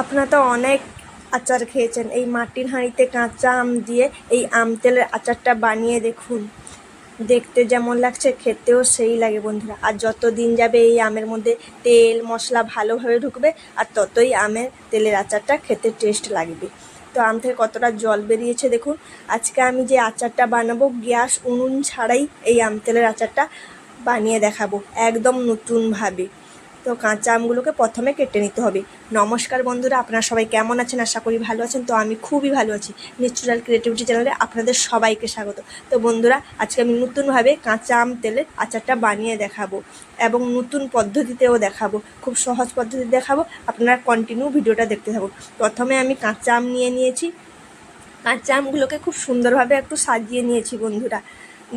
আপনারা তো অনেক আচার খেয়েছেন। এই মাটির হাঁড়িতে কাঁচা আম দিয়ে এই আম তেলের আচারটা বানিয়ে দেখুন। দেখতে যেমন লাগছে, খেতেও সেই লাগে বন্ধুরা। আর যত দিন যাবে এই আমের মধ্যে তেল, মশলা ভালোভাবে ঢুকবে, আর ততই আমের তেলের আচারটা খেতে টেস্ট লাগবে। তো আম থেকে কতটা জল বেরিয়েছে দেখুন। আজকে আমি যে আচারটা বানাবো, গ্যাস, উনুন ছাড়াই এই আম তেলের আচারটা বানিয়ে দেখাবো, একদম নতুনভাবে। তো কাঁচা আমগুলোকে প্রথমে কেটে নিতে হবে। নমস্কার বন্ধুরা, আপনারা সবাই কেমন আছেন? আশা করি ভালো আছেন। তো আমি খুবই ভালো আছি। ন্যাচুরাল ক্রিয়েটিভিটি চ্যানেলে আপনাদের সবাইকে স্বাগত। তো বন্ধুরা, আজকে আমি নতুনভাবে কাঁচা আম তেলের আচারটা বানিয়ে দেখাবো এবং নতুন পদ্ধতিতেও দেখাবো। খুব সহজ পদ্ধতি দেখাবো। আপনারা কন্টিনিউ ভিডিওটা দেখতে থাকুন। প্রথমে আমি কাঁচা আম নিয়ে নিয়েছি। কাঁচা আমগুলোকে খুব সুন্দরভাবে একটু সাজিয়ে নিয়েছি বন্ধুরা।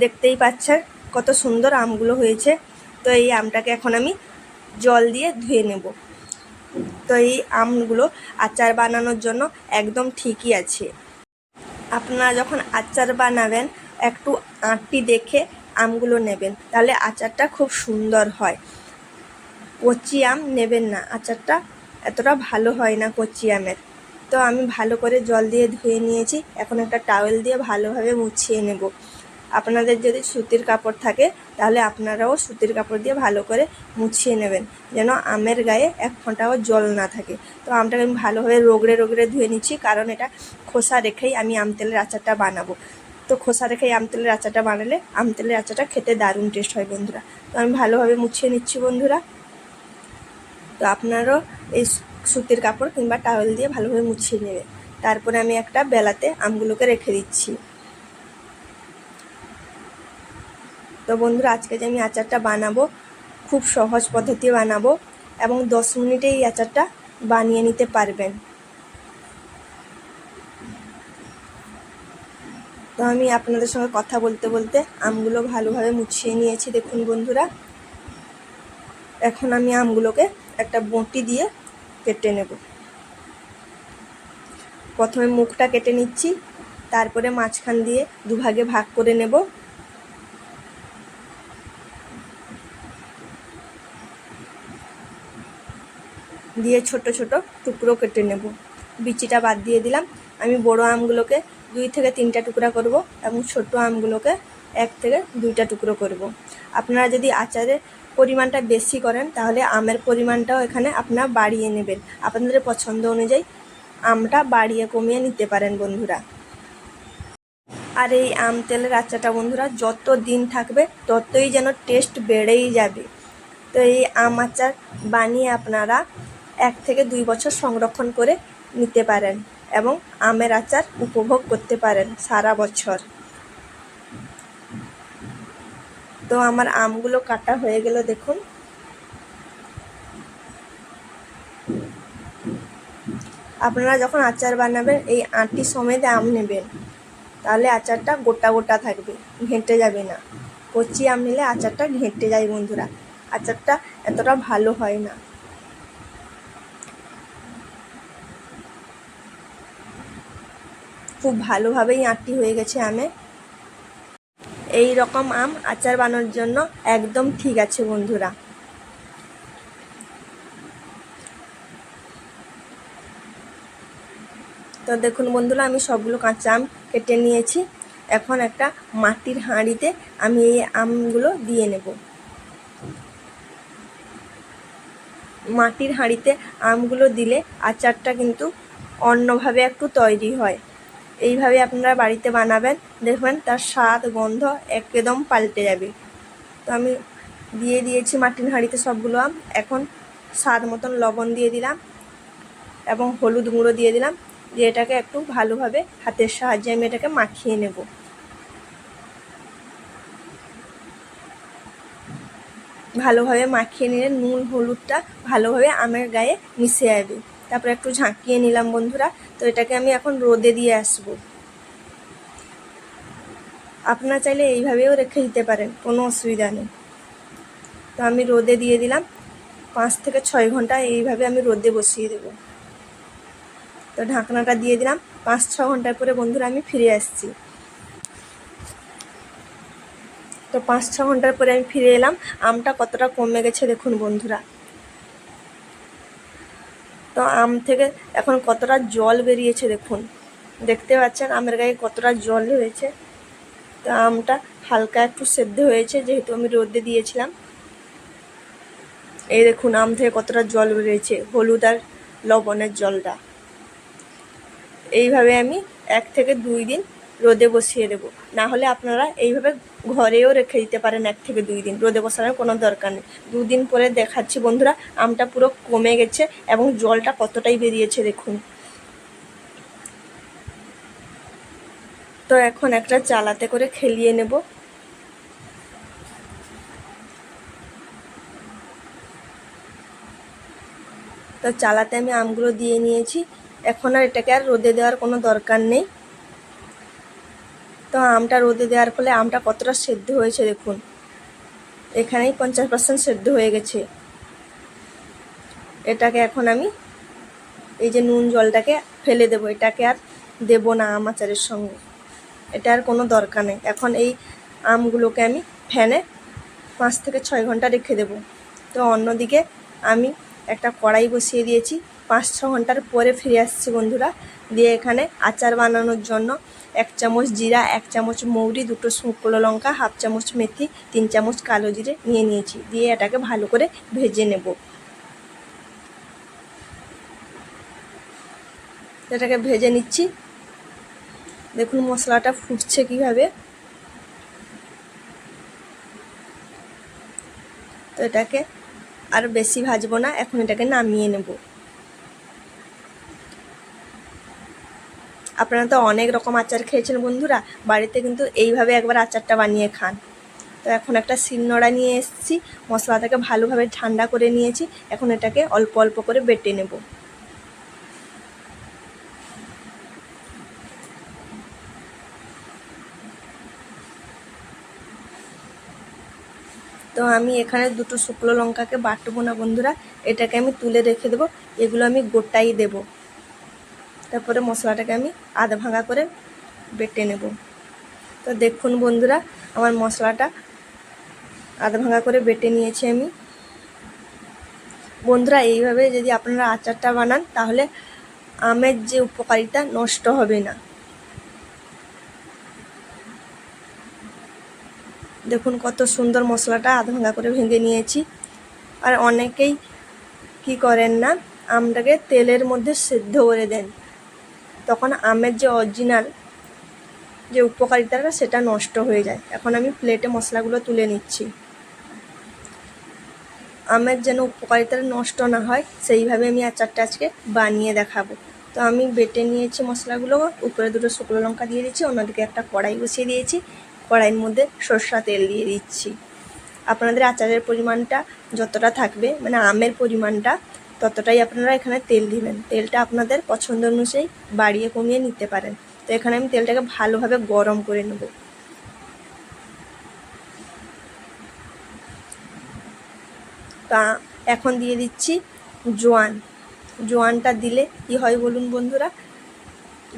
দেখতেই পাচ্ছেন কত সুন্দর আমগুলো হয়েছে। তো এই আমটাকে এখন আমি জল দিয়ে ধুয়ে নেব। তো এই আমগুলো আচার বানানোর জন্য একদম ঠিকই আছে। আপনারা যখন আচার বানাবেন, একটু আঁটি দেখে আমগুলো নেবেন, তাহলে আচারটা খুব সুন্দর হয়। কচি আম নেবেন না, আচারটা এতটা ভালো হয় না কচি আমের। তো আমি ভালো করে জল দিয়ে ধুয়ে নিয়েছি, এখন একটা টাওয়েল দিয়ে ভালোভাবে মুছিয়ে নেব। আপনাদের যদি সুতির কাপড় থাকে, তাহলে আপনারাও সুতির কাপড় দিয়ে ভালো করে মুছিয়ে নেবেন, যেন আমের গায়ে এক ফোঁটাও জল না থাকে। তো আমটাকে আমি ভালোভাবে রোগড়ে রোগড়ে ধুয়ে নিচ্ছি, কারণ এটা খোসা রেখেই আমি আম তেলের আচারটা বানাবো। তো খোসা রেখেই আম তেলের আচারটা বানালে আম তেলের আচারটা খেতে দারুণ টেস্ট হয় বন্ধুরা। তো আমি ভালোভাবে মুছিয়ে নিচ্ছি বন্ধুরা। তো আপনারাও এই সুতির কাপড় কিংবা টাওয়েল দিয়ে ভালোভাবে মুছিয়ে নেবে তারপরে আমি একটা বেলাতে আমগুলোকে রেখে দিচ্ছি। তো বন্ধুরা, আজকে যে আমি আচারটা বানাবো, খুব সহজ পদ্ধতি বানাবো এবং দশ মিনিটে এই আচারটা বানিয়ে নিতে পারবেন। তো আমি আপনাদের সঙ্গে কথা বলতে বলতে আমগুলো ভালোভাবে মুছিয়ে নিয়েছি, দেখুন বন্ধুরা। এখন আমি আমগুলোকে একটা বঁটি দিয়ে কেটে নেব। প্রথমে মুখটা কেটে নিচ্ছি, তারপরে মাঝখান দিয়ে দুভাগে ভাগ করে নেব। দিয়ে ছোট ছোট টুকরো কেটে নেব। বিচিটা বাদ দিয়ে দিলাম। আমি বড় আমগুলোকে দুই থেকে তিনটা টুকরা করব এবং ছোট আমগুলোকে এক থেকে দুইটা টুকরো করব। আপনারা যদি আচারের পরিমাণটা বেশি করেন, তাহলে আমের পরিমাণটাও এখানে আপনারা বাড়িয়ে নেবেন। আপনাদের পছন্দ অনুযায়ী আমটা বাড়িয়ে কমিয়ে নিতে পারেন বন্ধুরা। আর এই আম তেলের আচারটা বন্ধুরা, যত দিন থাকবে ততই যেন টেস্ট বেড়েই যাবে। তো এই আম আচার বানিয়ে আপনারা এক থেকে দুই বছর সংরক্ষণ করে নিতে পারেন এবং আমের আচার উপভোগ করতে পারেন সারা বছর। তো আমার আমগুলো কাটা হয়ে গেল, দেখুন। আপনারা যখন আচার বানাবেন, এই আটি সমেত আম নেবেন, তাহলে আচারটা গোটা গোটা থাকবে, ঘেঁটে যাবে না। কচি আম নিলে আচারটা ঘেঁটে যায় বন্ধুরা। আচারটা এতটা ভালো হয় না। খুব ভালোভাবেই আঁটি হয়ে গেছে আমে। এই রকম আম আচার বানানোর জন্য একদম ঠিক আছে বন্ধুরা। তো দেখুন বন্ধুরা, আমি সবগুলো কাঁচা আম কেটে নিয়েছি। এখন একটা মাটির হাঁড়িতে আমি এই আমগুলো দিয়ে নেব। মাটির হাঁড়িতে আমগুলো দিলে আচারটা কিন্তু অন্যভাবে একটু তৈরি হয়। এইভাবে আপনারা বাড়িতে বানাবেন। দেখবেন তার স্বাদ, গন্ধ একদম পাল্টে যাবে। তো আমি দিয়ে দিয়েছি মাটির হাঁড়িতে সবগুলো আম। এখন স্বাদ মতন লবণ দিয়ে দিলাম এবং হলুদ গুঁড়ো দিয়ে দিলাম। দিয়ে এটাকে একটু ভালোভাবে হাতের সাহায্যে আমি এটাকে মাখিয়ে নেব। ভালোভাবে মাখিয়ে নিলে নুন, হলুদটা ভালোভাবে আমের গায়ে মিশে যাবে। তারপরে একটু ঝাঁকিয়ে নিলাম বন্ধুরা। তো এটাকে আমি এখন রোদে দিয়ে আসব। আপনারা চাইলে এইভাবেও রেখে দিতে পারেন, কোনো অসুবিধা নেই। তো আমি রোদে দিয়ে দিলাম। পাঁচ থেকে ছয় ঘণ্টা এইভাবে আমি রোদে বসিয়ে দেব। তো ঢাকনাটা দিয়ে দিলাম। পাঁচ ছ ঘণ্টার পরে বন্ধুরা আমি ফিরে আসছি। তো পাঁচ ছ ঘণ্টার পরে আমি ফিরে এলাম। আমটা কতটা কমে গেছে দেখুন বন্ধুরা। তো আম থেকে এখন কতটা জল বেরিয়েছে দেখুন। দেখতে পাচ্ছেন আমের গায়ে কতটা জল হয়েছে। তো আমটা হালকা একটু সেদ্ধ হয়েছে, যেহেতু আমি রোদে দিয়েছিলাম। এই দেখুন আম থেকে কতটা জল বেরিয়েছে, হলুদ আর লবণের জলটা। এইভাবে আমি এক থেকে দুই দিন রোদে বসিয়ে দেবো। না হলে আপনারা এইভাবে ঘরেও রেখে দিতে পারেন এক থেকে দুই দিন। রোদে বসানোর কোনো দরকার নেই। দুদিন পরে দেখাচ্ছি বন্ধুরা, আমটা পুরো কমে গেছে এবং জলটা কতটাই বেরিয়েছে দেখুন। তো এখন একটা চালাতে করে খেলিয়ে নেব। তো চালাতে আমি আমগুলো দিয়ে নিয়েছি। এখন আর এটাকে আর রোদে দেওয়ার কোনো দরকার নেই। তো আমটা রোদে দেওয়ার ফলে আমটা কতটা সেদ্ধ হয়েছে দেখুন। এখানেই পঞ্চাশ পার্সেন্ট সেদ্ধ হয়ে গেছে। এটাকে এখন আমি এই যে নুন জলটাকে ফেলে দেবো। এটাকে আর দেবো না আম আচারের সঙ্গে। এটা আর কোনো দরকার নেই। এখন এই আমগুলোকে আমি ফ্যানে পাঁচ থেকে ছয় ঘণ্টা রেখে দেবো। তো অন্যদিকে আমি একটা কড়াই বসিয়ে দিয়েছি। পাঁচ, ছ ঘণ্টার পরে ফিরে আসছি বন্ধুরা। দিয়ে এখানে আচার বানানোর জন্য এক চামচ জিরা, এক চামচ মৌরি, দুটো শুকনো লঙ্কা, হাফ চামচ মেথি, তিন চামচ কালো জিরে নিয়ে নিয়েছি। দিয়ে এটাকে ভালো করে ভেজে নেব। এটাকে ভেজে নিচ্ছি। দেখুন মশলাটা ফুটছে কীভাবে। তো এটাকে আর বেশি ভাজবো না, এখন এটাকে নামিয়ে নেব। আপনারা তো অনেক রকম আচার খেয়েছেন বন্ধুরা, বাড়িতে কিন্তু এইভাবে একবার আচারটা বানিয়ে খান। তো এখন একটা শিলনোড়া নিয়ে এসেছি, মশলাটাকে ভালোভাবে ঠান্ডা করে নিয়েছি, এখন এটাকে অল্প অল্প করে বেটে নেব। তো আমি এখানে দুটো শুকনো লঙ্কাকে বাটবো না বন্ধুরা, এটাকে আমি তুলে রেখে দেবো, এগুলো আমি গোটাই দেব। তারপরে মশলাটাকে আমি আধ ভাঙা করে বেটে নেব। তো দেখুন বন্ধুরা, আমার মশলাটা আধ ভাঙা করে বেটে নিয়েছি আমি। বন্ধুরা, এইভাবে যদি আপনারা আচারটা বানান, তাহলে আমের যে উপকারিতা নষ্ট হবে না। দেখুন কত সুন্দর মশলাটা আধ ভাঙা করে ভেঙে নিয়েছি। আর অনেকেই কি করেন না, আমটাকে তেলের মধ্যে সেদ্ধ করে দেন। তখন আমের যে অরিজিনাল যে উপকারিতাটা, সেটা নষ্ট হয়ে যায়। এখন আমি প্লেটে মশলাগুলো তুলে নিচ্ছি। আমের যেন উপকারিতাটা নষ্ট না হয়, সেইভাবে আমি আচারটা আজকে বানিয়ে দেখাবো। তো আমি বেটে নিয়েছি মশলাগুলো, উপরে দুটো শুকনো লঙ্কা দিয়ে দিচ্ছি অন্যদিকে একটা কড়াই বসিয়ে দিয়েছি। কড়াইয়ের মধ্যে সরষা তেল দিয়ে দিচ্ছি। আপনাদের আচারের পরিমাণটা যতটা থাকবে মানে আমের পরিমাণটা ততটাই আপনারা এখানে তেল দিবেন। তেলটা আপনাদের পছন্দ অনুযায়ী বাড়িয়ে কমিয়ে নিতে পারেন। তো এখানে আমি তেলটাকে ভালোভাবে গরম করে নেব। তা এখন দিয়ে দিচ্ছি জোয়ান। জোয়ানটা দিলে কি হয় বলুন বন্ধুরা?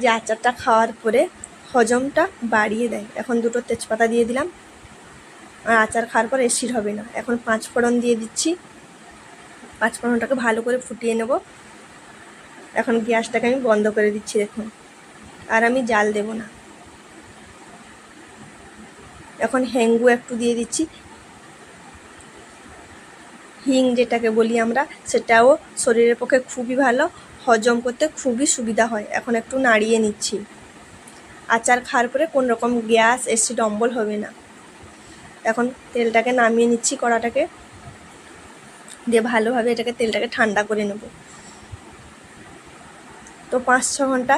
যে আচারটা খাওয়ার পরে হজমটা বাড়িয়ে দেয়। এখন দুটো তেজপাতা দিয়ে দিলাম। আর আচার খাওয়ার পর এসিড হবে না। এখন পাঁচ ফোড়ন দিয়ে দিচ্ছি। পাঁচ ফোড়নটাকে ভালো করে ফুটিয়ে নেব। এখন গ্যাসটাকে আমি বন্ধ করে দিচ্ছি, দেখুন। আর আমি জাল দেব না। এখন হেঙ্গু একটু দিয়ে দিচ্ছি। হিং যেটাকে বলি আমরা, সেটাও শরীরের পক্ষে খুবই ভালো, হজম করতে খুবই সুবিধা হয়। এখন একটু নাড়িয়ে নিচ্ছি। আচার খাওয়ার পরে কোন রকম গ্যাস এসিড অম্বল হবে না। এখন তেলটাকে নামিয়ে নিচ্ছি কড়াটাকে। দিয়ে ভালোভাবে এটাকে তেলটাকে ঠান্ডা করে নেব। তো পাঁচ, ছ ঘণ্টা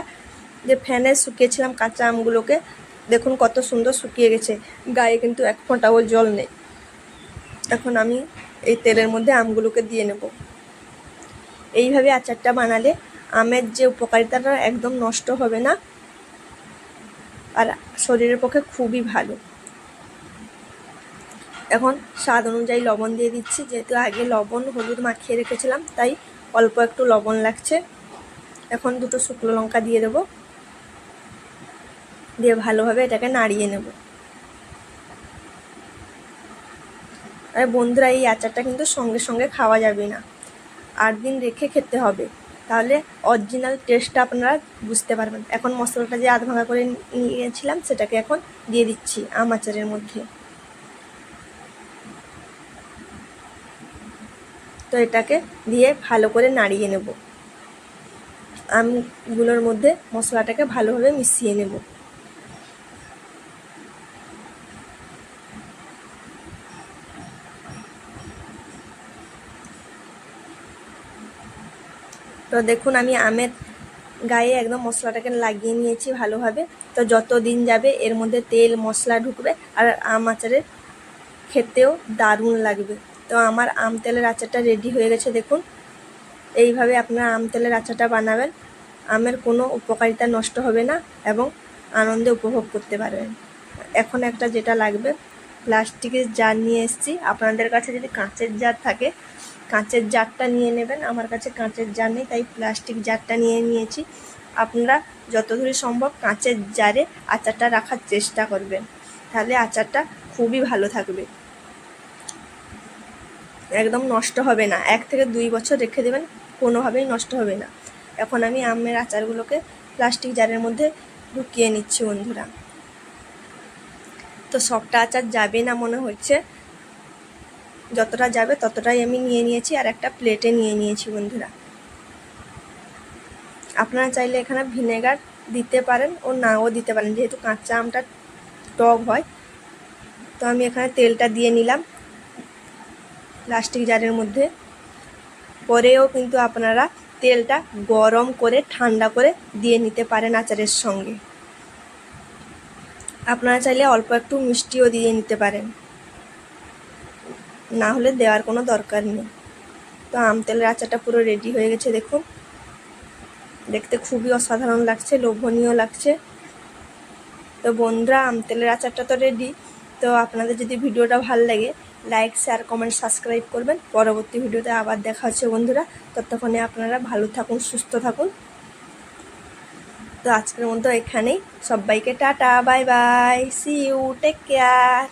যে ফ্যানে শুকিয়েছিলাম কাঁচা আমগুলোকে, দেখুন কত সুন্দর শুকিয়ে গেছে। গায়ে কিন্তু এক ফোঁটাও জল নেই। এখন আমি এই তেলের মধ্যে আমগুলোকে দিয়ে নেব। এইভাবে আচারটা বানালে আমের যে উপকারিতাটা একদম নষ্ট হবে না। আর শরীরের পক্ষে খুবই ভালো। এখন স্বাদ অনুযায়ী লবণ দিয়ে দিচ্ছি। যেহেতু আগে লবণ হলুদ মাখিয়ে রেখেছিলাম, তাই অল্প একটু লবণ লাগছে। এখন দুটো শুকনো লঙ্কা দিয়ে দেবো। দিয়ে ভালোভাবে এটাকে নাড়িয়ে নেব। আর বন্ধুরা, এই আচারটা কিন্তু সঙ্গে সঙ্গে খাওয়া যাবে না। আট দিন রেখে খেতে হবে। তাহলে অরিজিনাল টেস্টটা আপনারা বুঝতে পারবেন। এখন মশলাটা যে আধ ভাঙা করে নিয়েছিলাম, সেটাকে এখন দিয়ে দিচ্ছি আম আচারের মধ্যে। তো এটাকে দিয়ে ভালো করে নাড়িয়ে নেব। আমগুলোর মধ্যে মশলাটাকে ভালোভাবে মিশিয়ে নেব। তো দেখুন, আমি আমের গায়ে একদম মশলাটাকে লাগিয়ে নিয়েছি ভালোভাবে। তো যত দিন যাবে এর মধ্যে তেল, মশলা ঢুকবে আর আম আচারের খেতেও দারুণ লাগবে। তো আমার আম তেলের আচারটা রেডি হয়ে গেছে, দেখুন। এইভাবে আপনারা আম তেলের আচারটা বানাবেন। আমের কোনো উপকারিতা নষ্ট হবে না এবং আনন্দে উপভোগ করতে পারবেন। এখন একটা যেটা লাগবে, প্লাস্টিকের জার নিয়ে এসেছি। আপনাদের কাছে যদি কাঁচের জার থাকে, কাঁচের জারটা নিয়ে নেবেন। আমার কাছে কাঁচের জার নেই, তাই প্লাস্টিক জারটা নিয়ে নিয়েছি। আপনারা যতদূর সম্ভব কাঁচের জারে আচারটা রাখার চেষ্টা করবেন। তাহলে আচারটা খুবই ভালো থাকবে। একদম নষ্ট হবে না। এক থেকে দুই বছর রেখে দেবেন, কোনোভাবেই নষ্ট হবে না। এখন আমি আমের আচারগুলোকে প্লাস্টিক জারের মধ্যে ঢুকিয়ে নিচ্ছি বন্ধুরা। তো সবটা আচার যাবে না মনে হচ্ছে। যতটা যাবে ততটাই আমি নিয়ে নিয়েছি আর একটা প্লেটে নিয়ে নিয়েছি বন্ধুরা। আপনারা চাইলে এখানে ভিনেগার দিতে পারেন ও নাও দিতে পারেন। যেহেতু কাঁচা আমটা টক হয়, তো আমি এখানে তেলটা দিয়ে নিলাম। প্লাস্টিক জারের মধ্যে। পরেও কিন্তু আপনারা তেলটা গরম করে, ঠান্ডা করে দিয়ে নিতে পারেন আচারের সঙ্গে। আপনারা চাইলে অল্প একটু মিষ্টিও দিয়ে নিতে পারেন। না হলে দেওয়ার কোনো দরকার নেই। তো আম তেলের আচারটা পুরো রেডি হয়ে গেছে, দেখুন। দেখতে খুবই অসাধারণ লাগছে, লোভনীয় লাগছে। তো বন্ধুরা, আম তেলের আচারটা তো রেডি তো আপনাদের যদি ভিডিওটা ভালো লাগে লাইক শেয়ার কমেন্ট সাবস্ক্রাইব করবেন। পরবর্তী ভিডিওতে আবার দেখা হচ্ছে বন্ধুরা। ততক্ষণে আপনারা ভালো থাকুন, সুস্থ থাকুন। তো আজকের মতো এখানেই। সবাইকে tata bye bye see you take care